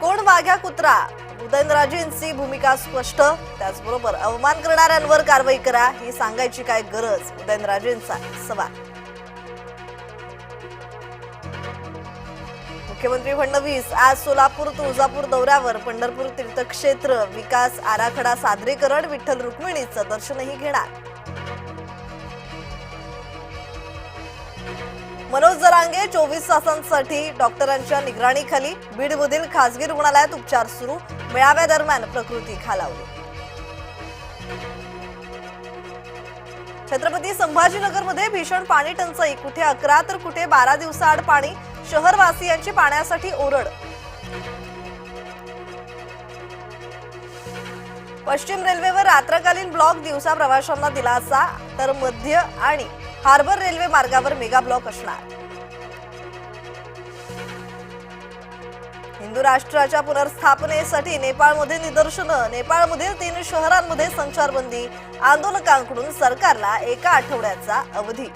कोण वाघ्या कुत्रा? उदयनराजेंची भूमिका स्पष्ट त्याचबरोबर अवमान करणाऱ्यांवर कारवाई करा ही सांगायची काय गरज? उदयनराजेंचा सवाल. मुख्यमंत्री फडणवीस आज सोलापूर तुळजापूर दौऱ्यावर पंढरपूर तीर्थक्षेत्र विकास आराखडा सादरीकरण विठ्ठल रुक्मिणीचं दर्शनही घेणार. मनोज जरांगे चोवीस तासांसाठी डॉक्टरांच्या निगराणीखाली बीडमधील खासगी रुग्णालयात उपचार सुरू मेळाव्यादरम्यान प्रकृती खालावली. छत्रपती संभाजीनगरमध्ये भीषण पाणी टंचाई कुठे अकरा तर कुठे बारा दिवसाआड पाणी शहरवासियांची पाण्यासाठी ओरड. पश्चिम रेल्वेवर रात्रकालीन ब्लॉक दिवसा प्रवाशांना दिलासा तर मध्य आणि हार्बर रेल्वे मार्गावर मेगा ब्लॉक असणार. हिंदू राष्ट्राच्या पुनर्स्थापनेसाठी नेपाळमध्ये निदर्शनं. नेपाळमधील तीन शहरांमध्ये संचारबंदी. आंदोलकांकडून सरकारला एका आठवड्याचा अवधी.